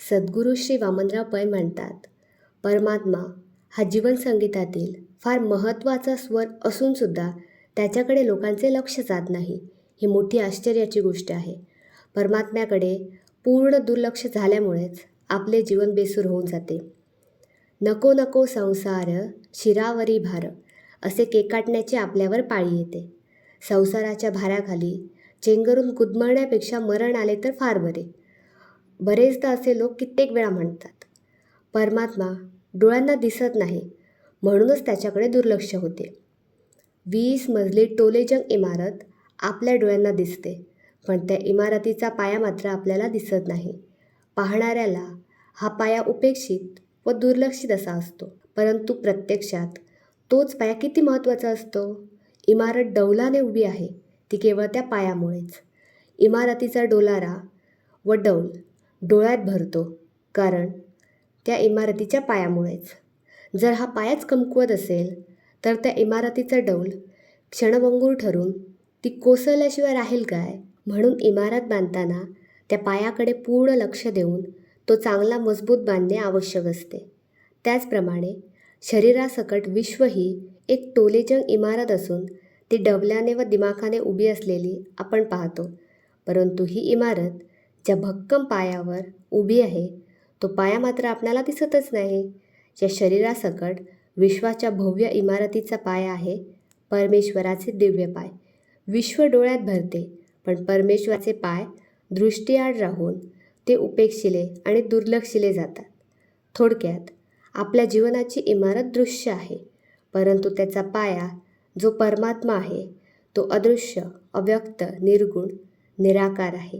सद्गुरू श्री वामनराव पै म्हणतात परमात्मा हा जीवन संगीतातील फार महत्त्वाचा स्वर असूनसुद्धा त्याच्याकडे लोकांचे लक्ष जात नाही ही मोठी आश्चर्याची गोष्ट आहे. परमात्म्याकडे पूर्ण दुर्लक्ष झाल्यामुळेच आपले जीवन बेसूर होऊन जाते. नको नको संसार शिरावरी भार असे केकाटण्याची आपल्यावर पाळी येते. संसाराच्या भाराखाली चेंगरून गुदमरण्यापेक्षा मरण आले तर फार बरे. बरेचदा असे लोक कित्येक वेळा म्हणतात परमात्मा डोळ्यांना दिसत नाही म्हणूनच त्याच्याकडे दुर्लक्ष होते. वीस मजली टोलेजंग इमारत आपल्या डोळ्यांना दिसते पण त्या इमारतीचा पाया मात्र आपल्याला दिसत नाही. पाहणाऱ्याला हा पाया उपेक्षित व दुर्लक्षित असा असतो. परंतु प्रत्यक्षात तोच पाया किती महत्त्वाचा असतो? इमारत डौलाने उभी आहे ती केवळ त्या पायामुळेच. इमारतीचा डोलारा व डौल डोळ्यात भरतो. कारण त्या इमारतीच्या पायामुळेच. जर हा पायाच कमकुवत असेल तर त्या इमारतीचा डौल क्षणभंगूर ठरून ती कोसळल्याशिवाय राहील काय? म्हणून इमारत बांधताना त्या पायाकडे पूर्ण लक्ष देऊन तो चांगला मजबूत बांधणे आवश्यक असते. त्याचप्रमाणे शरीरासकट विश्व ही एक टोलेजंग इमारत असून ती डबल्याने व दिमाखाने उभी असलेली आपण पाहतो. परंतु ही इमारत ज्या भक्कम पायावर उभी आहे तो पाया मात्र आपल्याला दिसतच नाही. ज्या शरीरासकट विश्वाच्या भव्य इमारतीचा पाया आहे परमेश्वराचे दिव्य पाय. विश्व डोळ्यात भरते पण परमेश्वराचे पाय दृष्टीआड राहून ते उपेक्षिले आणि दुर्लक्षिले जातात. थोडक्यात आपल्या जीवनाची इमारत दृश्य आहे परंतु त्याचा पाया जो परमात्मा आहे तो अदृश्य अव्यक्त निर्गुण निराकार आहे.